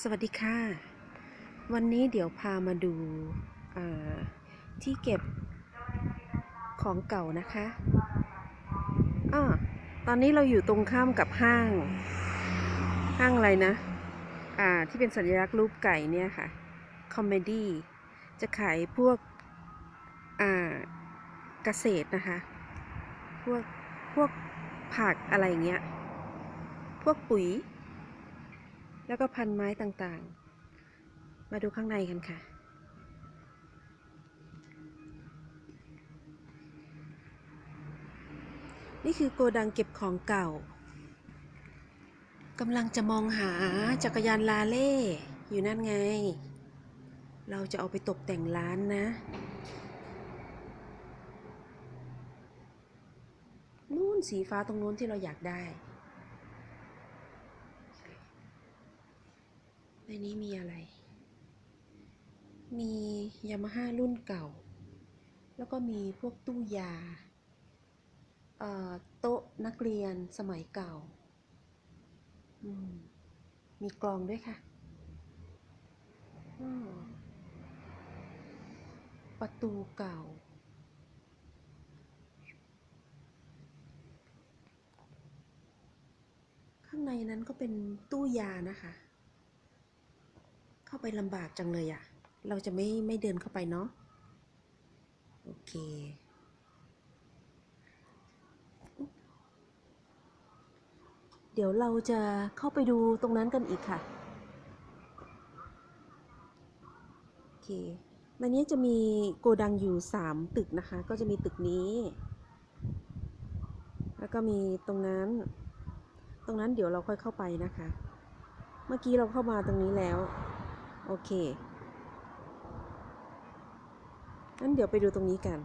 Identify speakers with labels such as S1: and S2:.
S1: สวัสดีค่ะ วันนี้เดี๋ยวพามาดูาที่เก็บของเก่านะคะอ้อตอนนี้เราอยู่ตรงข้ามกับห้าง ห้างอะไรนะอ่าที่เป็นสัญลักษณ์รูปไก่เนี่ยค่ะ คอมเมดี้ จะขายพวกอ่าเกษตรนะคะ พวกพวกผักอะไรอย่างเงี้ย พวกปุ๋ย แล้วก็พันไม้ต่างๆ มาดูข้างในกันค่ะ นี่คือโกดังเก็บของเก่ากำลังจะมองหาจักรยานลาเล่ อยู่นั่นไง เราจะเอาไปตกแต่งร้านนะนู่นสีฟ้าตรงนู้นที่เราอยากได้ ในนี้มีอะไร มียามาฮ่ารุ่นเก่า แล้วก็มีพวกตู้ยาเอ่อโต๊ะนักเรียนสมัยเก่ามมีกลองด้วยค่ะ ประตูเก่าข้างในนั้นก็เป็นตู้ยานะคะ เข้าไปลำบากจังเลยอะ่ะเราจะไม่ไม่เดินเข้าไปเนาะ โอเค เดี๋ยวเราจะเข้าไปดูตรงนั้นกันอีกค่ะ โอเคในนี้จะมีโกดังอยู่สามตึกนะคะ ก็จะมีตึกนี้ แล้วก็มีตรงนั้น ตรงนั้นเดี๋ยวเราค่อยเข้าไปนะคะ เมื่อกี้เราเข้ามาตรงนี้แล้ว โอเคงั้นเดี๋ยวไปดูตรงนี้กัน